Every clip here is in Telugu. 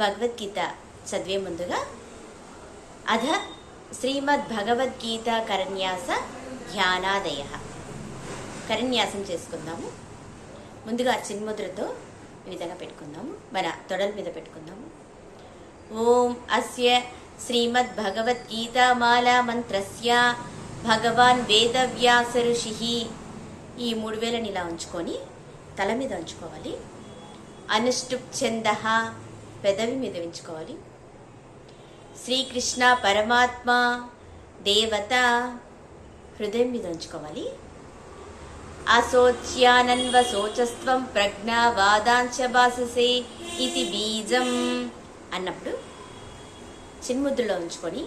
భగవద్గీత చదివే ముందుగా అధ శ్రీమద్ భగవద్గీత కరన్యాస ధ్యానాదయ. కరన్యాసం చేసుకుందాము. ముందుగా చిన్ముద్రతో ఈ విధంగా పెట్టుకుందాము. మన తొడల మీద పెట్టుకుందాము. ఓం అస్య శ్రీమద్ భగవద్గీతామాలా మంత్రస్య భగవాన్ వేదవ్యాస ఋషి ఈ మూడు వేలని ఇలా ఉంచుకొని తల మీద ఉంచుకోవాలి. అనుష్టుప్ ఛంద పెదవి మీద ఉంచుకోవాలి. శ్రీకృష్ణ పరమాత్మ దేవత హృదయం మీద ఉంచుకోవాలి. అశోచ్యానన్వశోచస్త్వం ప్రజ్ఞా వాదాంశ భాససే ఇది బీజం అన్నప్పుడు చిన్ముద్రలో ఉంచుకొని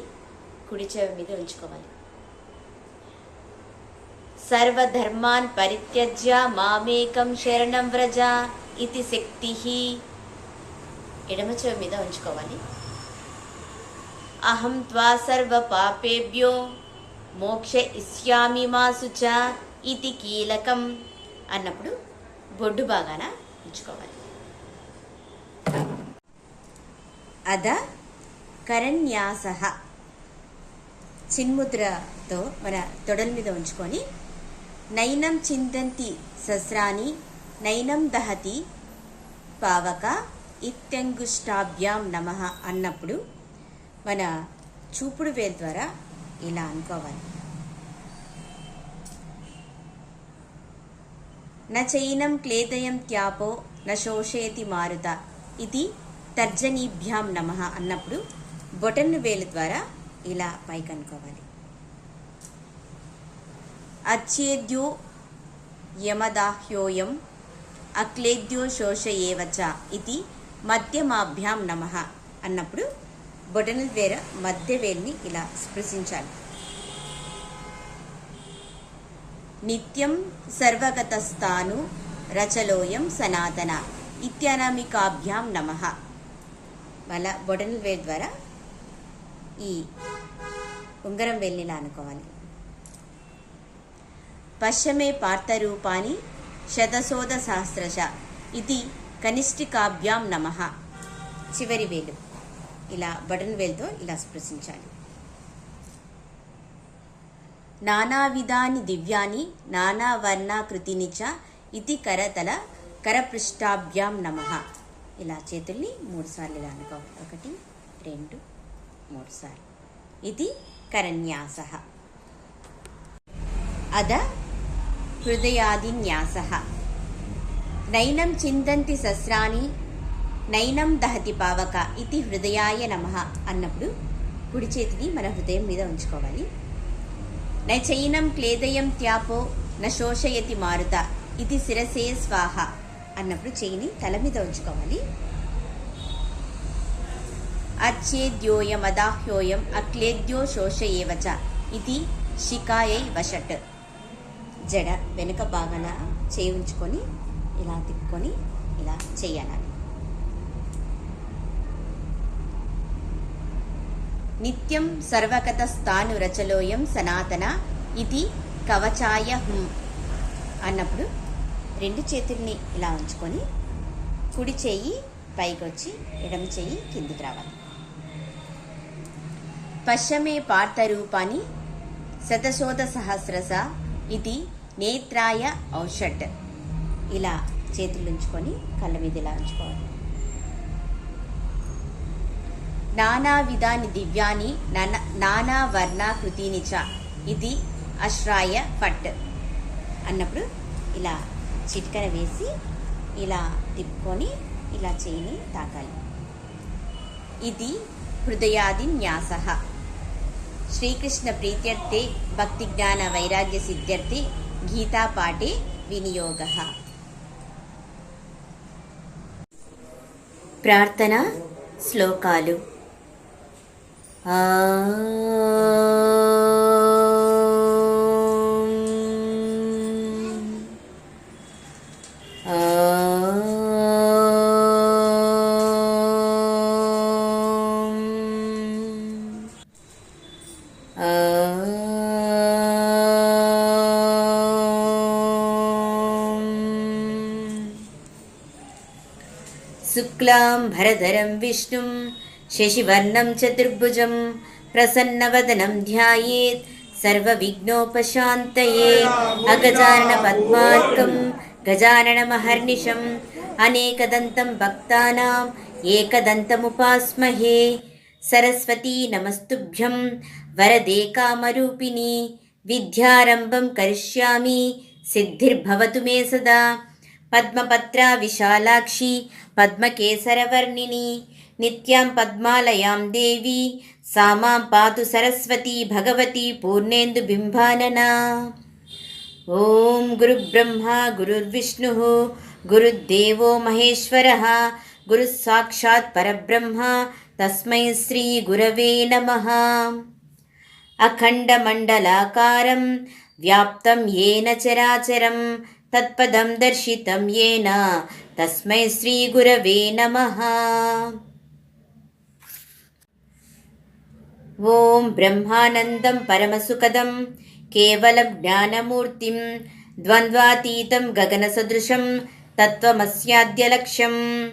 కుడి చెవి మీద ఉంచుకోవాలి. సర్వధర్మాన్ పరిత్యజ్య మామేకం శరణం వ్రజ ఇది శక్తి ఎడమ చెవి మీద ఉంచుకోవాలి. అహం త్వా సర్వ పాపేభ్యో మోక్ష ఇస్యామి మాసుచ ఇది కీలకం అన్నప్పుడు బొడ్డు బాగాన ఉంచుకోవాలి. అద కరణ్యాస చిన్ముద్రతో మన తొడల మీద ఉంచుకొని నైనం చిందంతి సస్రాని నైనం దహతి పావక ఇత్యంగుష్టాభ్యాం నమ అన్నప్పుడు మన చూపుడు వేలు ద్వారా ఇలా అనుకోవాలి. న చైనం క్లేదయం త్యాపో న శోషేతి మారుత ఇది తర్జనీభ్యాం నమ అన్నప్పుడు బొటన్ను వేలు ద్వారా ఇలా పైకి అనుకోవాలి అచ్చేద్యో యమదాహ్యోయం అక్లేద్యో శోషయేవచ ఇది మధ్యమాభ్యాం నమ అన్నప్పుడు బొటన వేర మధ్య ఇలా స్పృశించాలి. నిత్యం సర్వగతస్థాను రచలోయం సనాతన ఇత్యనామికాభ్యాం నమ. మళ్ళా బొటన వేర్ ద్వారా ఈ ఉంగరం వెళ్ళిలా అనుకోవాలి. పశ్చమే పార్థరూపాని శతశోధ సహస్రశ. ఇది కనిష్ఠికాభ్యాం నమ. చివరి వేలు. ఇలా బటన్ వేలుతో ఇలా స్పృశించాలి నానావిధాని దివ్యాని నానావర్ణాకృతిని చ ఇది కరతల కరపృష్టాభ్యాం నమ. ఇలా చేతుల్ని మూడుసార్లు ఇలా అనుకోవాలి ఒకటి రెండు మూడు సార్లు. ఇది కరన్యాస. అద హృదయాదిన్యాస. నైనం చిందంతి సస్రాని నైనం దహతి పావక ఇది హృదయాయ నమ అన్నప్పుడు కుడి చేతిని మన హృదయం మీద ఉంచుకోవాలి. నైనం క్లేదయం త్యాపో న శోషయతి మారుత ఇది శిరసే స్వాహ అన్నప్పుడు చేయిని తల మీద ఉంచుకోవాలి. అచ్చేద్యోయం అదాహ్యోయం అక్లేద్యో శోషయేవచ ఇది షికాయై వషట్. జడ వెనుక భాగాన చేయి ఉంచుకొని ఇలా తిప్పుకొని ఇలా చేయాలి. నిత్యం సర్వకథ స్థాను రచలోయం సనాతన ఇది కవచాయ హుం అన్నప్పుడు రెండు చేతుల్ని ఇలా ఉంచుకొని కుడి చేయి పైకి వచ్చి ఎడమ చేయి కిందికి రావాలి. పశ్చమే పార్థరూపాన్ని శతశోధ సహస్రస ఇది నేత్రాయ ఔషట్. ఇలా చేతులు ఉంచుకొని కళ్ళ మీద ఇలా ఉంచుకోవాలి. నానా విధాని దివ్యాని నానా వర్ణాకృతిని చ. ఇది అశ్రాయ పట్. అన్నప్పుడు ఇలా చిట్కన వేసి ఇలా తిప్పుకొని ఇలా చేయిని తాకాలి. ఇది హృదయాది న్యాస. శ్రీకృష్ణ ప్రీత్యర్థే భక్తి జ్ఞాన వైరాగ్య సిద్ధ్యర్థే గీతాపాఠే వినియోగ. ప్రార్థన శ్లోకాలు. ఆ భరధరం విష్ణుం శశివర్ణం చతుర్భుజం ప్రసన్నవదనం ధ్యాయేత్ సర్వవిఘ్నోపశాంతయే అగజానన పద్మార్కం గజాననమహర్నిశం అనేకదంతం భక్తానాం ఏకదంతముపాస్మహే సరస్వతీ నమస్తుభ్యం వరదే కామరూపిణి విద్యారంభం కరిష్యామి సిద్ధిర్భవతు మే సదా పద్మపత్ర విశాలాక్షి పద్మకేసరవర్ణిని నిత్యాం పద్మాలయాం దేవి సామాం పాతు సరస్వతి భగవతి పూర్ణేందు బింబాననా. ఓం గురుబ్రహ్మ గురుర్విష్ణు గురుదేవో మహేశ్వర గురుసాక్షాత్ పరబ్రహ్మ తస్మై శ్రీ గురవే నమ. అఖండమండలాకారం వ్యాప్తం ఏన చరాచరం తత్పదం దర్శితం ఏన. తస్మై శ్రీగురవే నమ. ఓం బ్రహ్మానందం పరమసుఖదం. కేవలం జ్ఞానమూర్తిం. ద్వంద్వాతీతం గగనసదృశం. తత్వమస్యాద్యలక్ష్యం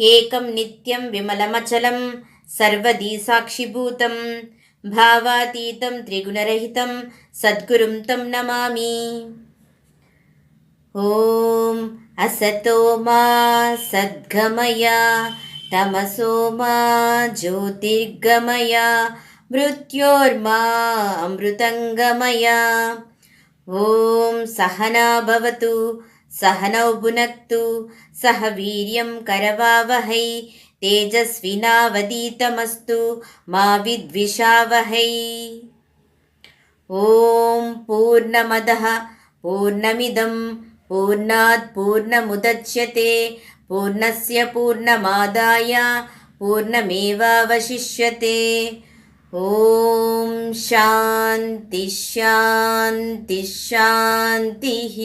ఏకం నిత్యం విమలమచలం. సర్వదీ సాక్షిభూతం భావాతీతం త్రిగుణరహితం. సద్గురుం తం నమామి. ॐ असतो मा सद्गमया तमसो मा ज्योतिर्गमय मृत्योर्मा अमृतङ्गमय ॐ सहना भवतु सहनौ भुनक्तु सह वीर्यं करवावहै तेजस्विनावदीतमस्तु मा विद्विषावहै ॐ पूर्णमदः पूर्णमिदं पूर्णात् पूर्णमुदच्यते पूर्णस्य पूर्णमादाय पूर्णमेवावशिष्यते ॐ शान्ति शान्ति शान्तिः